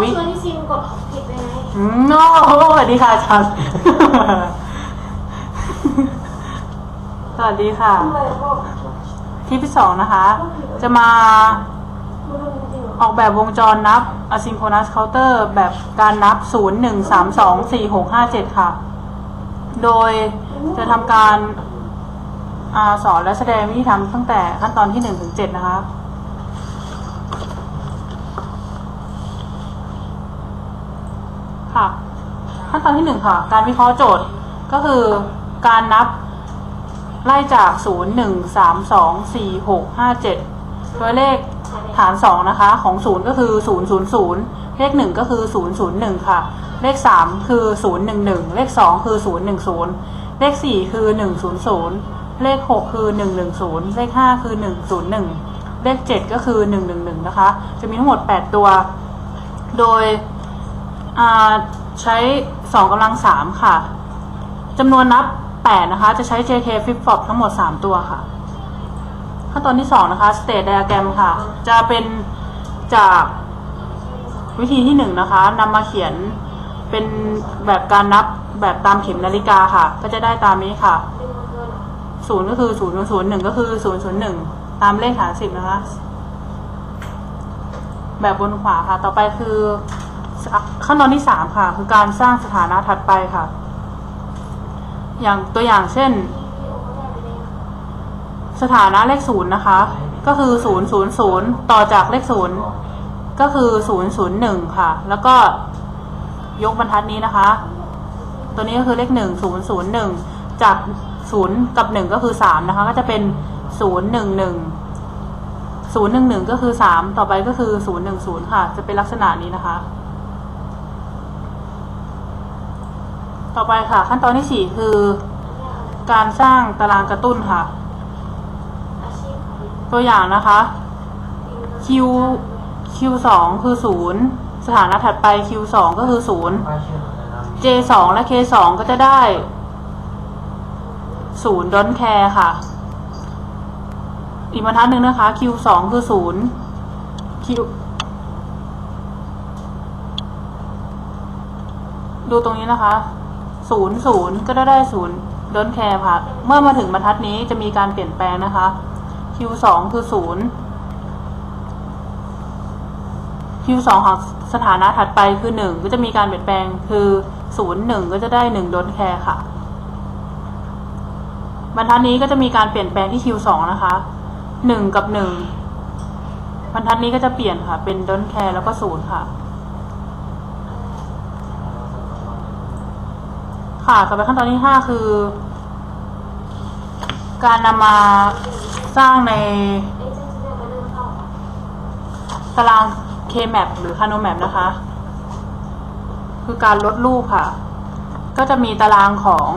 วิชวนที่ซิมกดผิดไปไหมอืมโอ้โหสวัสดีค่ะอาจารย์ สวัสดีค่ะ ทำไมก็ที่ที่สองนะคะ จะมาไม่รู้จริงๆหรอออกแบบวงจรนับ asynchronous counter แบบการนับ 0 1 3 2 4 6 5 7 ค่ะ โดยจะทำการอาสอนและแสดงวิธีทำตั้งแต่ขั้นตอนที่ 1 ถึง 7 นะคะคะ ขั้นตอนที่1ค่ะ การวิเคราะห์โจทย์ก็คือการนับไล่จาก 0 1 3 2 4 6 5 7โดยเลขฐาน 2 นะคะ ของ 0 ก็คือ 0 0 0 เลข 1 ก็คือ 0 0 1 ค่ะ เลข 3 คือ 0 1 1 เลข 2 คือ 0 1 0 เลข 4 คือ 1 0 0 เลข 6 คือ 1 1 0 เลข 5 คือ 1 0 1 เลข 7 ก็คือ 1 1 1 นะคะ จะมีทั้งหมด 8 ตัว โดยอ่า ใช้2กำลัง3ค่ะจำนวนนับ8นะคะ จะใช้ JK flip flop ทั้งหมด3ตัวค่ะ ขั้นตอนที่2นะคะ state diagram ค่ะ จะเป็นจากวิธีที่1นะคะนำมาเขียนเป็นแบบการนับแบบตามเข็มนาฬิกาค่ะ ก็จะได้ตามนี้ค่ะ0ก็คือ0 0 0 1ก็คือ0 0 1ตามเลขฐาน10นะคะ แบบบนขวาค่ะ ต่อไปคือ ขั้นตอนที่3ค่ะ คือการสร้างสถานะถัดไปค่ะ อย่างตัวอย่างเช่น สถานะเลขศูนย์นะคะ ก็คือศูนย์ศูนย์ศูนย์ต่อจากเลขศูนย์ก็คือศูนย์ศูนย์หนึ่งค่ะ แล้วก็ยกบรรทัดนี้นะคะ ตัวนี้ก็คือเลขหนึ่งศูนย์ศูนย์หนึ่งจากศูนย์กับหนึ่งก็คือสามนะคะ ก็จะเป็นศูนย์หนึ่งหนึ่งศูนย์หนึ่งหนึ่งก็คือสามต่อไปก็คือศูนย์หนึ่งศูนย์ค่ะ จะเป็นลักษณะนี้นะคะ ต่อไปค่ะ ขั้นตอนที่สี่คือ การสร้างตารางกระตุ้นค่ะ ตัวอย่างนะคะ Q Q สองคือศูนย์สถานะถัดไป Q สองก็คือศูนย์ J สองและ K สองก็จะได้ศูนย์ดอนแคร์ค่ะ อีกบรรทัดหนึ่งนะคะ Q สองคือศูนย์ Q ดูตรงนี้นะคะ ศูนย์ศูนย์ก็ได้ได้ศูนย์ดนแคร์ค่ะ เมื่อมาถึงบรรทัดนี้จะมีการเปลี่ยนแปลงนะคะ Q สองคือศูนย์ Q สองของสถานะถัดไปคือหนึ่งก็จะมีการเปลี่ยนแปลงคือศูนย์หนึ่งก็จะได้หนึ่งดนแคร์ค่ะ บรรทัดนี้ก็จะมีการเปลี่ยนแปลงที่ Q สองนะคะหนึ่งกับหนึ่งบรรทัดนี้ก็จะเปลี่ยนค่ะ เป็นดนแคร์แล้วก็ศูนย์ค่ะ ค่ะ ต่อไปขั้นตอนที่ห้าคือ การนำมาสร้างในตาราง K-map หรือ Canomap นะคะ คือการลดรูปค่ะ ก็จะมีตารางของ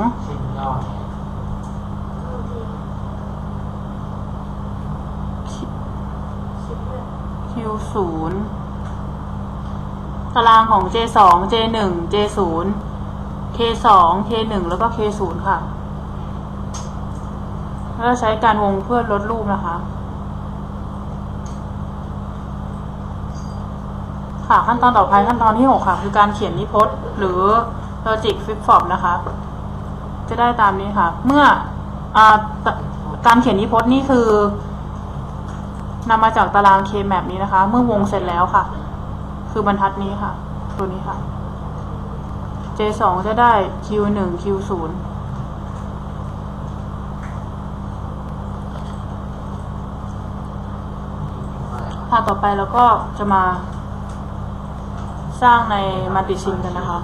บางทีชิปเลย Q0 ตารางของ J2 J1 J0 K2 K1 แล้วก็ K0 ค่ะ แล้วใช้การวงเพื่อลดรูปนะคะ ค่ะขั้นตอนต่อไปขั้นตอนที่หกค่ะ คือการเขียนนิพจน์ หรือ logic flip flop นะคะ จะได้ตามนี้ค่ะ เมื่ออการเขียนนิพจน์นี่คือนำมาจากตาราง K-map นี้นะคะ เมื่อวงเสร็จแล้วค่ะ คือบรรทัดนี้ค่ะ ตัวนี้ค่ะ J2 จะได้ Q1 Q0 ค่ะต่อไปเราก็จะมาสร้างในมัลติชินกันนะคะ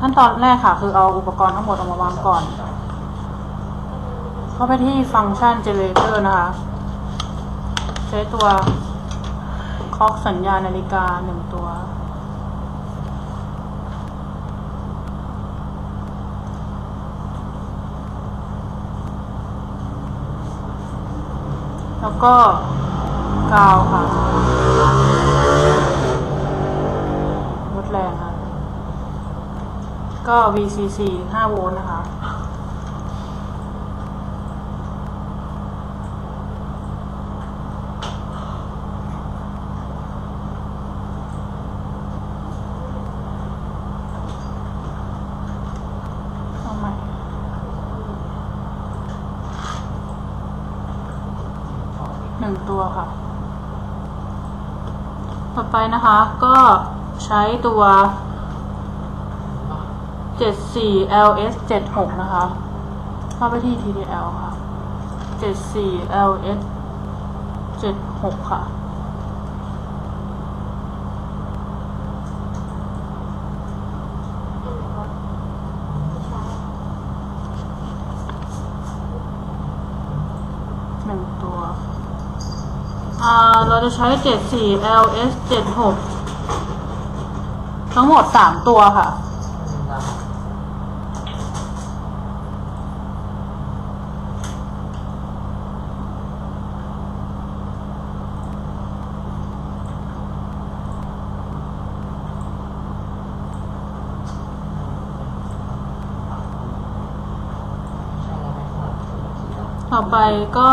ขั้นตอนแรกค่ะ คือเอาอุปกรณ์ทั้งหมดเอามาวางก่อน เข้าไปที่ฟังก์ชัน generator นะคะ ใช้ตัวคล็อกสัญญาณนาฬิกาหนึ่งตัว แล้วก็กาวค่ะลดแรงค่ะ ก็ VCC 5 โวลต์นะคะ เอาใหม่หนึ่งตัวค่ะ ต่อไป นะคะ ก็ใช้ตัว 74 LS 76 นะคะ เข้าไปที่ TTL ค่ะ 74 LS 76 ค่ะ หนึ่งตัว อ่า เราจะใช้ 74 LS 76 ทั้งหมด 3 ตัวค่ะ ต่อไปก็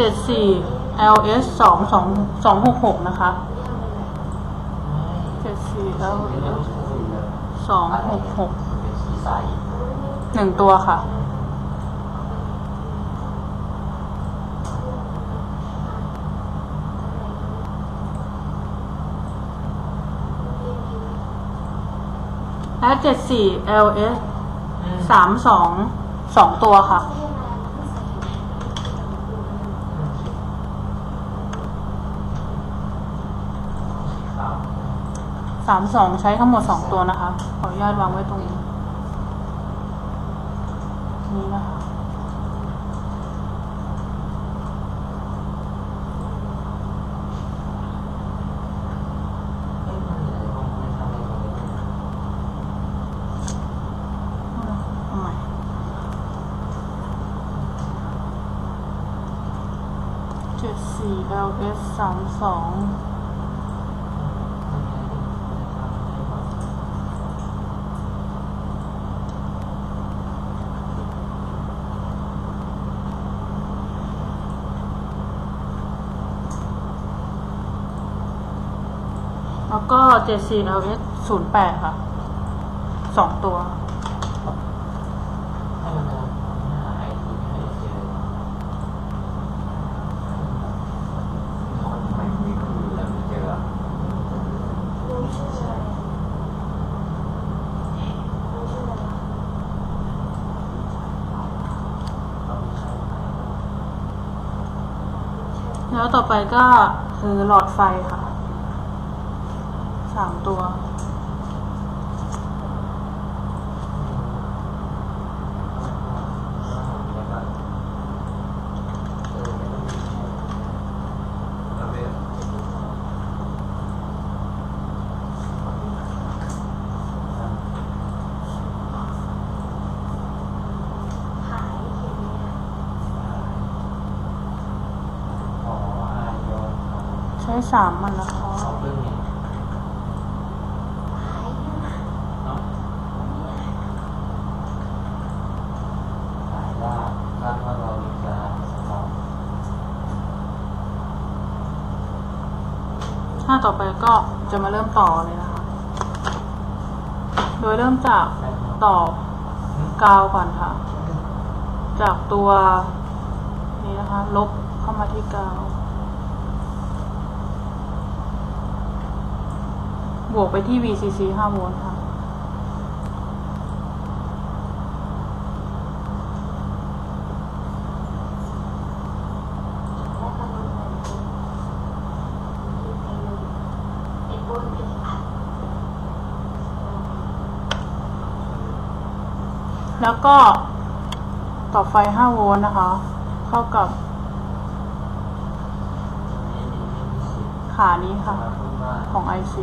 74 LS 2 2 266 นะคะ 74 LS 266หนึ่งตัวค่ะ และ74 LS 32 2 ตัวค่ะ สามสองใช้ทั้งหมดสองตัวนะคะ ขออนุญาตวางไว้ตรงนี้ นี้นะคะเจ็ดสี่ LS สามสอง แล้วก็74 LS 08 ค่ะ สองตัวรู้ชื่ออะไรรู้ชื่ออะไรแล้วต่อไปก็คือหลอดไฟค่ะามตัวขายเขียนเนี่ยใช้สามมันนะคะ ขายเนี่ย ถ้าต่อไปก็จะ มาเริ่มต่อเลยนะคะ โดยเริ่มจากต่อกาวก่อนค่ะ จากตัวนี้นะคะ ลบเข้ามาที่กาว บวกไปที่ VCC 5โวลต์ค่ะ แล้วก็มันเป็นเป็นบนเป็นอัด แล้วก็ต่อไฟ 5 โวลต์นะคะ เข้ากับ ขานี้ค่ะ ของ IC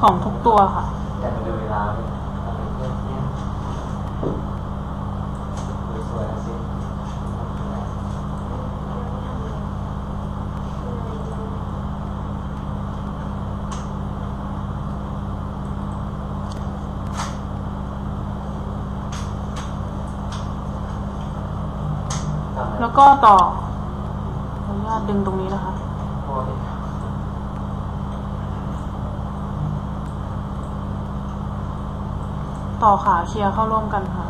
ของทุกตัวค่ะ แต่มันดูเวลาเลยเราเป็นเรื่องเนี้ย ทำอะไร แล้ว ก็ต่อขออนุญาตดึงตรงนี้นะคะต่อขาเคลียร์เข้าร่วมกันค่ะ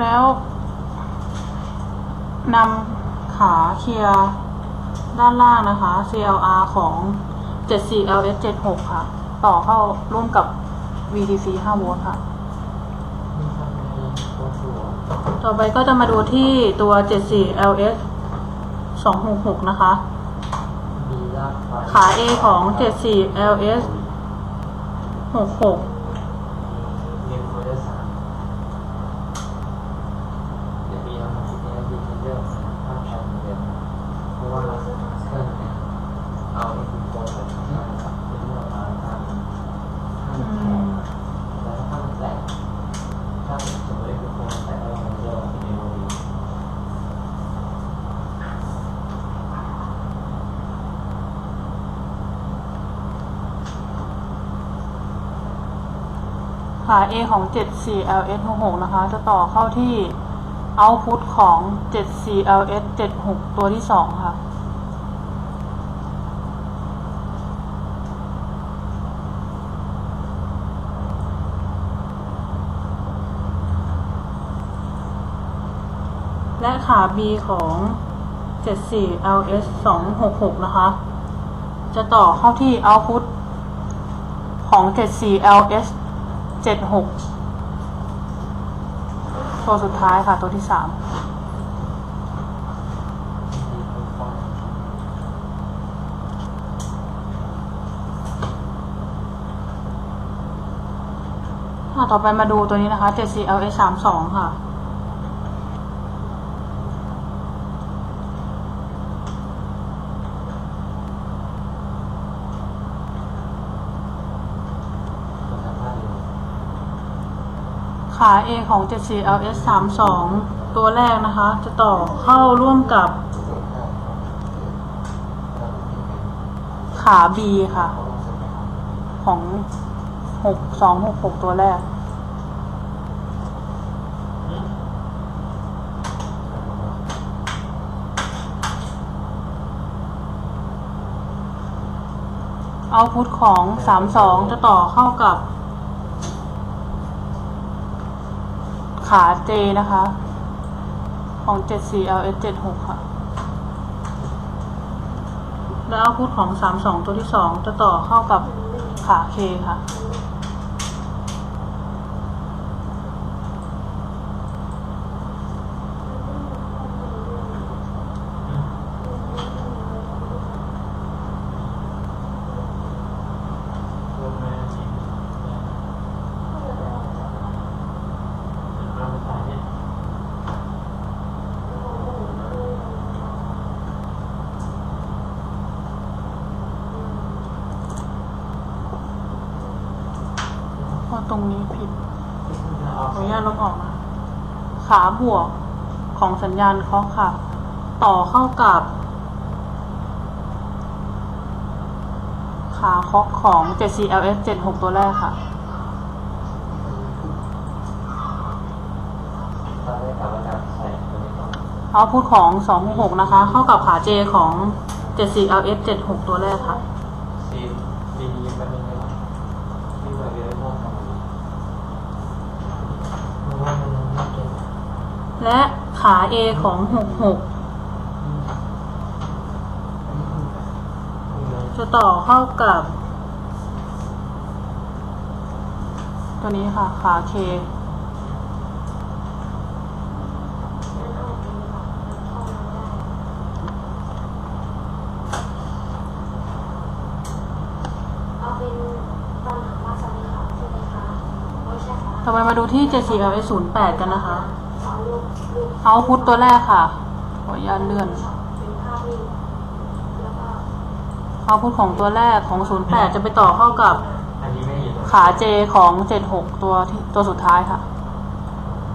แล้ว นำขาเคลียร์ด้านล่างนะคะ CLR ของ 74LS 76 ค่ะ ต่อเข้าร่วมกับ VDC 5โวลต์ค่ะมีทำอะไรตัวตัวต่อไปก็จะมาดูที่ตัว 74LS 266 นะคะมีรากไฟขา A ของ 74LS 66 เรียนโมเดลสามเดี๋ยวมีน้องคิดในดีเทลเรื่องภาพชัดเหมือนเดิมเพราะว่าเครื่องเนี่ยเอาไอ้คุณโฟนแบบนี้นะครับเป็นเรื่องมาทำทำแข็งแล้วถ้ามันแตกถ้าสมมติไอ้คุณโฟนแตกแล้วมันจะเป็นเมโมรี ขา A ของ 74LS 66 นะคะ จะต่อเข้าที่ output ของ 74LS 76 ตัวที่ 2 ค่ะ และขา B ของ 74LS 266 นะคะ จะต่อเข้าที่ output ของ 74LS จ็ดหกตัวสุดท้ายค่ะ ตัวที่สามต่อไปมาดูตัวนี้นะคะ 7CLS32 ค่ะ ตัวสามารถเรียน ขา A ของ 74LS 32 ตัวแรกนะคะ จะต่อเข้าร่วมกับ ขา B ค่ะ ของ 6266 ตัวแรก เอาพุทของ 32 จะต่อเข้ากับ ขา J นะคะ ของ 74LS 76 ค่ะ แล้วเอาพุทของ 32 ตัวที่ 2 จะต่อเข้ากับขา K ค่ะ รวมมาจริงมาภาษาเนี่ย เพราะ ตรงนี้ผิดอาขออนุญาตลบออกนะขาบวกของสัญญาณเคาะค่ะ ต่อเข้ากับ ขาเคาะของ 74LS 76 ตัวแรกค่ะตอนแรกกลับมาดับใส่ตัวนี้ก่อนเอาพุทของ266นะคะ เข้ากับขา J ของ 74LS 76 ตัวแรก และขา A ของ 66 จะต่อเข้ากับ ตัวนี้ค่ะ ขา K เอาเป็นตอนหลังมาสวัสดีค่ะใช่ไหมคะไม่ใช่ค่ะต่อไปมาดูที่ 74LS 08กันนะคะเอารูปรูป เอาพุทตัวแรกค่ะ ขออนุญาตเลื่อน เอาพุทของตัวแรกของ08จะไปต่อเข้ากับอันนี้ไม่เห็นขา J ของ76ตัวที่ตัวสุดท้ายค่ะ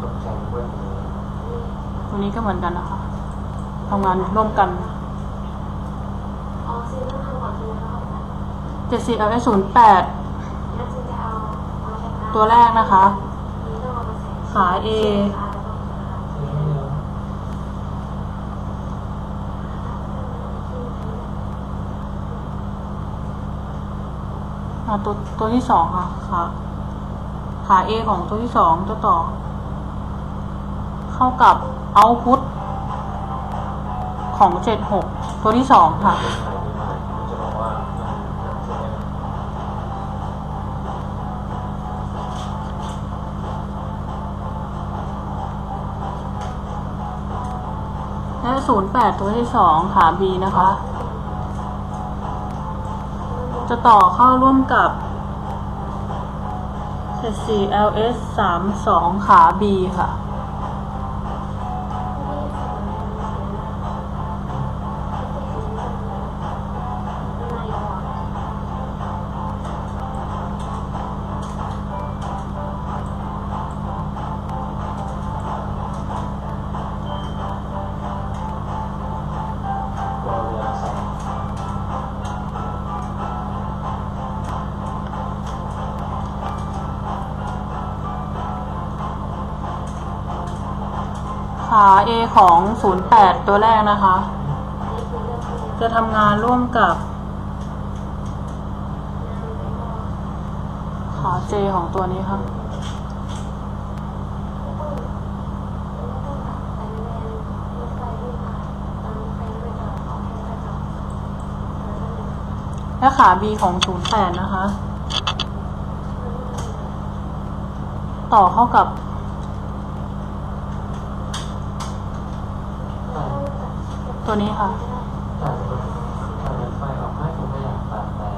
ตกใจเว้ยตัวนี้ก็เหมือนกันนะคะทำงานร่วมกันอ๋อซีต้องทำก่อนใช่ไหมคะ74 LS 08งั้นซีจะเอาตัวแรกนะคะนี้ต้องเอาไปใส่ ขา A อ่าตัวตัวที่สองค่ะขาขา A ของตัวที่สองตัวต่อ เข้ากับ output ของเจ็ดหกตัวที่สองค่ะจะบอกว่ามันจะเป็นและศูนย์แปดตัวที่สองขา B นะคะ จะต่อเข้าร่วมกับ74 LS 32 ขา B ค่ะ ขา A ของ 08 ตัวแรกนะคะ จะทำงานร่วมกับขา J ของตัวนี้ค่ะและขา B ของ 08 นะคะ ต่อเข้ากับ ตัด ตัวนี้ค่ะตัดรถตัดรถไฟออกไม่ผมไม่อยากตัดแต่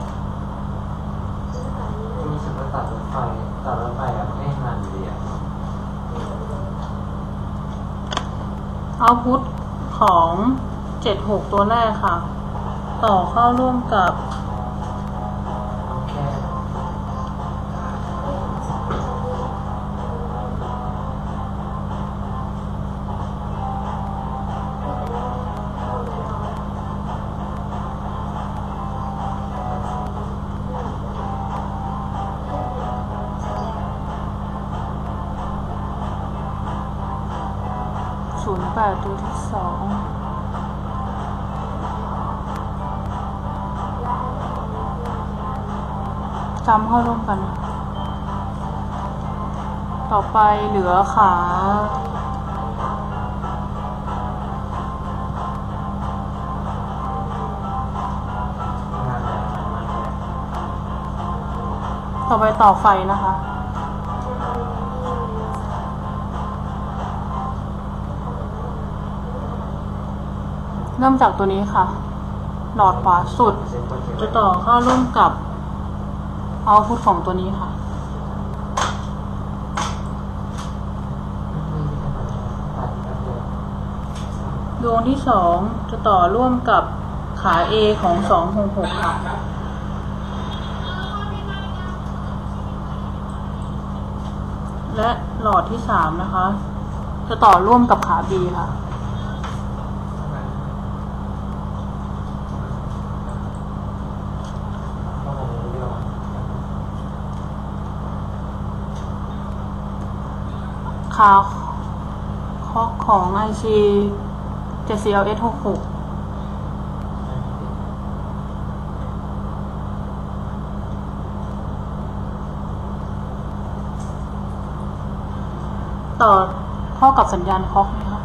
รู้สึกว่าตัดรถไฟตัดรถไฟอะไม่นานอยู่ดีอะเอาพุทของ 76 ตัวแรกค่ะ ต่อเข้าร่วมกับ จำเข้าร่วมกัน ต่อไปเหลือขาต่อไปต่อไฟนะคะ เริ่มจากตัวนี้ค่ะ หลอดขวาสุดจกต์จะต่อเข้าร่วมกับ เอาพุทของตัวนี้ค่ะดวดวงที่สองจะต่อร่วมกับขา A ของสองหกหกค่ะ และหลอดที่สามนะคะ จะต่อร่วมกับขา B ค่ะ เพราะผมรู้เรื่อง ขาคอกของ IC 7CLS 66ต่อเข้ากับสัญญาณคอกไหมคะ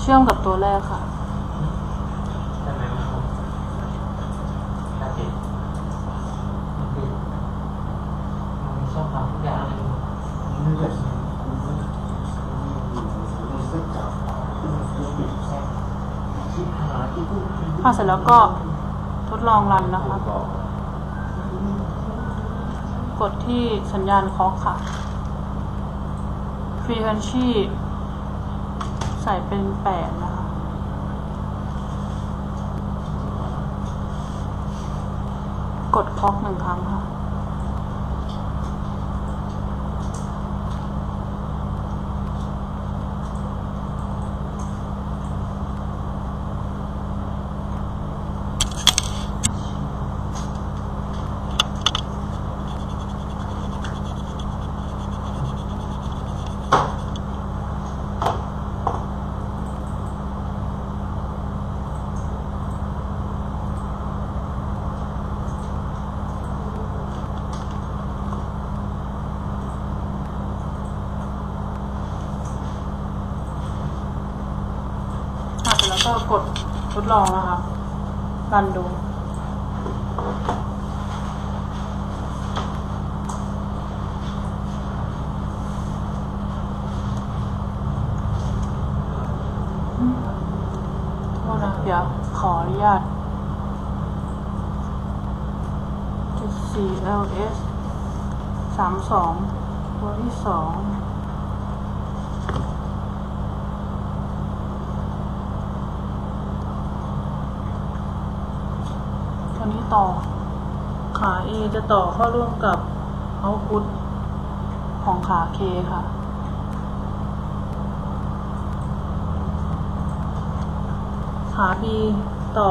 เชื่อมกับตัวแรกค่ะ พอเสร็จแล้วก็ทดลองรันนะคะ กดที่สัญญาณคอค่ะ frequency ใส่เป็น 8 นะคะ กดคล็อกหนึ่งครั้งค่ะ ลองดูเดี๋ยวขออนุญาต 74LS 32ตัวที่2 ต่อ ขา A จะต่อเข้าร่วมกับเอาพุทของขา K ค่ะ ขา B ต่อ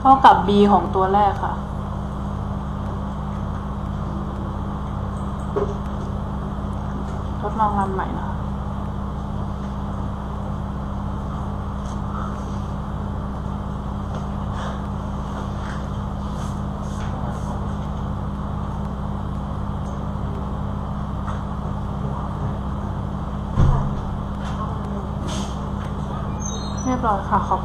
เข้ากับ B ของตัวแรกค่ะ ทดลองรันใหม่นะคะ เรีย